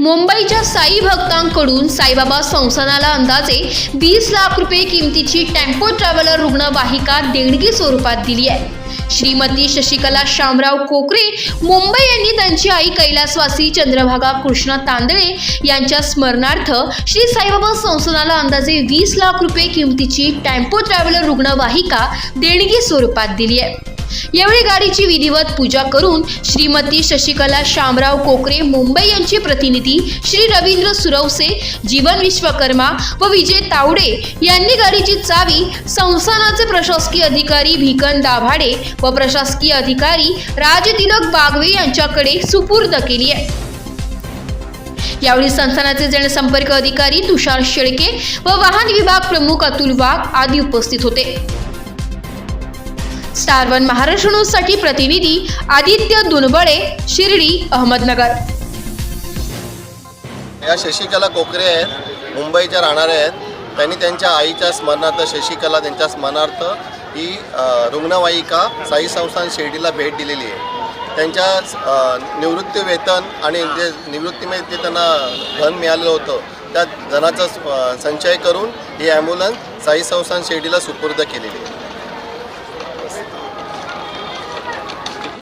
मुंबईच्या साई भक्तांकडून साईबाबा संस्थानाला अंदाजे वीस लाख रुपये किमतीची टेम्पो ट्रॅव्हलर रुग्णवाहिका देणगी स्वरूपात दिली आहे. श्रीमती शशिकला शामराव कोकरे मुंबई यांनी त्यांची आई कैलासवासी चंद्रभागा कृष्णा तांदळे यांच्या स्मरणार्थ श्री साईबाबा संस्थानाला अंदाजे वीस लाख रुपये किमतीची टेम्पो ट्रॅव्हलर रुग्णवाहिका देणगी स्वरूपात दिली आहे. यावेळी गाडीची विधिवत पूजा करून श्रीमती शशिकला शामराव कोकरे मुंबई यांचे प्रतिनिधी श्री रवींद्र सुरवसे जीवन विश्वकर्मा व विजय तावडे यांनी गाडीची चावी संस्थानाचे प्रशासकीय अधिकारी भिकन दाभाडे व प्रशासकीय अधिकारी राजतिलक बागवे यांच्याकडे सुपूर्द केली आहे. यावेळी संस्थानाचे जनसंपर्क अधिकारी तुषार शेळके व वाहन विभाग प्रमुख अतुल वाघ आदी उपस्थित होते. स्टार वन महाराष्ट्र न्यूजसाठी प्रतिनिधी आदित्य दुनबळे शिर्डी अहमदनगर. या शशिकला कोकरे आहेत मुंबईच्या राहणाऱ्या आहेत. त्यांनी त्यांच्या आईच्या स्मरणार्थ शशिकला त्यांच्या स्मरणार्थ ही रुग्णवाहिका साई संस्थान शिर्डीला भेट दिलेली आहे. त्यांच्या निवृत्ती वेतन आणि जे निवृत्तीमध्ये ते त्यांना धन मिळालेलं होतं त्या धनाचा संचय करून ही ॲम्ब्युलन्स साई संस्थान शिर्डीला सुपूर्द केलेली आहे.